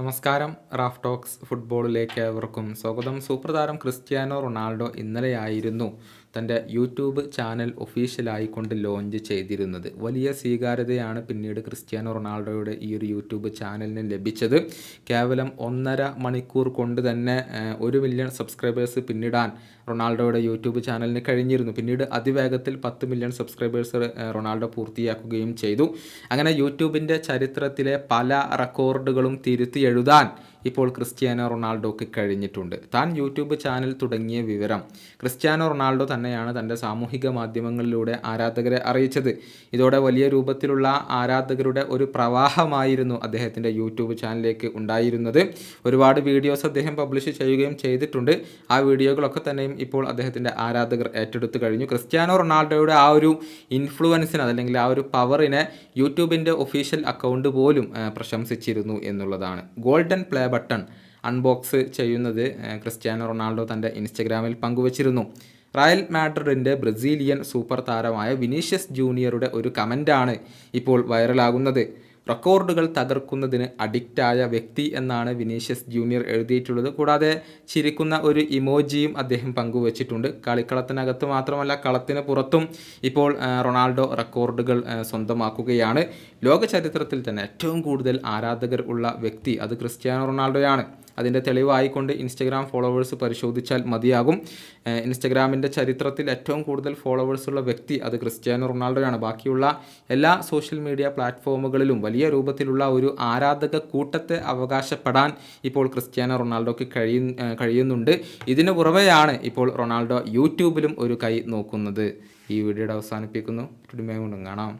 നമസ്കാരം. Raf talks ഫുട്ബോളിലേക്ക് ഏവർക്കും സ്വാഗതം. സൂപ്പർ താരം ക്രിസ്ത്യാനോ റൊണാൾഡോ ഇന്നലെയായിരുന്നു തന്റെ യൂട്യൂബ് ചാനൽ ഒഫീഷ്യലായിക്കൊണ്ട് ലോഞ്ച് ചെയ്തിരുന്നത്. വലിയ സ്വീകാര്യതയാണ് പിന്നീട് ക്രിസ്ത്യാനോ റൊണാൾഡോയുടെ ഈ ഒരു യൂട്യൂബ് ചാനലിന് ലഭിച്ചത്. കേവലം ഒന്നര മണിക്കൂർ കൊണ്ട് തന്നെ ഒരു മില്യൺ സബ്സ്ക്രൈബേഴ്സ് പിന്നിടാൻ റൊണാൾഡോയുടെ യൂട്യൂബ് ചാനലിന് കഴിഞ്ഞിരുന്നു. പിന്നീട് അതിവേഗത്തിൽ പത്ത് മില്യൺ സബ്സ്ക്രൈബേഴ്സ് റൊണാൾഡോ പൂർത്തിയാക്കുകയും ചെയ്തു. അങ്ങനെ യൂട്യൂബിന്റെ ചരിത്രത്തിലെ പല റെക്കോർഡുകളും തിരുത്തി എഴുതാൻ ഇപ്പോൾ ക്രിസ്ത്യാനോ റൊണാൾഡോക്ക് കഴിഞ്ഞിട്ടുണ്ട്. താൻ യൂട്യൂബ് ചാനൽ തുടങ്ങിയ വിവരം ക്രിസ്ത്യാനോ റൊണാൾഡോ തന്നെയാണ് തന്റെ സാമൂഹിക മാധ്യമങ്ങളിലൂടെ ആരാധകരെ അറിയിച്ചത്. ഇതോടെ വലിയ രൂപത്തിലുള്ള ആരാധകരുടെ ഒരു പ്രവാഹമായിരുന്നു അദ്ദേഹത്തിന്റെ യൂട്യൂബ് ചാനലിലേക്ക് ഉണ്ടായിരുന്നത്. ഒരുപാട് വീഡിയോസ് അദ്ദേഹം പബ്ലിഷ് ചെയ്യുകയും ചെയ്തിട്ടുണ്ട്. ആ വീഡിയോകളൊക്കെ തന്നെയും ഇപ്പോൾ അദ്ദേഹത്തിന്റെ ആരാധകർ ഏറ്റെടുത്ത് കഴിഞ്ഞു. ക്രിസ്ത്യാനോ റൊണാൾഡോയുടെ ആ ഒരു ഇൻഫ്ലുവൻസിന് അതല്ലെങ്കിൽ ആ ഒരു പവറിനെ യൂട്യൂബിന്റെ ഒഫീഷ്യൽ അക്കൗണ്ട് പോലും പ്രശംസിച്ചിരുന്നു എന്നുള്ളതാണ്. ഗോൾഡൻ പ്ലേ ബട്ടൺ അൺബോക്സ് ചെയ്യുന്നത് ക്രിസ്ത്യാനോ റൊണാൾഡോ തന്റെ ഇൻസ്റ്റഗ്രാമിൽ പങ്കുവച്ചിരുന്നു. റയൽ മാഡ്രിഡിന്റെ ബ്രസീലിയൻ സൂപ്പർ താരമായ വിനീഷ്യസ് ജൂനിയറുടെ ഒരു കമന്റാണ് ഇപ്പോൾ വൈറലാകുന്നത്. റെക്കോർഡുകൾ തകർക്കുന്നതിന് അഡിക്റ്റായ വ്യക്തി എന്നാണ് വിനീഷ്യസ് ജൂനിയർ എഴുതിയിട്ടുള്ളത്. കൂടാതെ ചിരിക്കുന്ന ഒരു ഇമോജിയും അദ്ദേഹം പങ്കുവച്ചിട്ടുണ്ട്. കളിക്കളത്തിനകത്ത് മാത്രമല്ല കളത്തിന് പുറത്തും ഇപ്പോൾ റൊണാൾഡോ റെക്കോർഡുകൾ സ്വന്തമാക്കുകയാണ്. ലോക ചരിത്രത്തിൽ തന്നെ ഏറ്റവും കൂടുതൽ ആരാധകർ ഉള്ള വ്യക്തി അത് ക്രിസ്ത്യാനോ റൊണാൾഡോയാണ്. അതിന്റെ തെളിവായിക്കൊണ്ട് ഇൻസ്റ്റഗ്രാം ഫോളോവേഴ്സ് പരിശോധിച്ചാൽ മതിയാകും. ഇൻസ്റ്റഗ്രാമിന്റെ ചരിത്രത്തിൽ ഏറ്റവും കൂടുതൽ ഫോളോവേഴ്സ് ഉള്ള വ്യക്തി അത് ക്രിസ്ത്യാനോ റൊണാൾഡോയാണ്. ബാക്കിയുള്ള എല്ലാ സോഷ്യൽ മീഡിയ പ്ലാറ്റ്ഫോമുകളിലും വലിയ രൂപത്തിലുള്ള ഒരു ആരാധക കൂട്ടത്തെ അവകാശപ്പെടാൻ ഇപ്പോൾ ക്രിസ്ത്യാനോ റൊണാൾഡോയ്ക്ക് കഴിയ കഴിയുന്നുണ്ട്. ഇതിന് പുറമെയാണ് ഇപ്പോൾ റൊണാൾഡോ യൂട്യൂബിലും ഒരു കൈ നോക്കുന്നത്. ഈ വീഡിയോയുടെ അവസാനിപ്പിക്കുന്നു. കാണാം.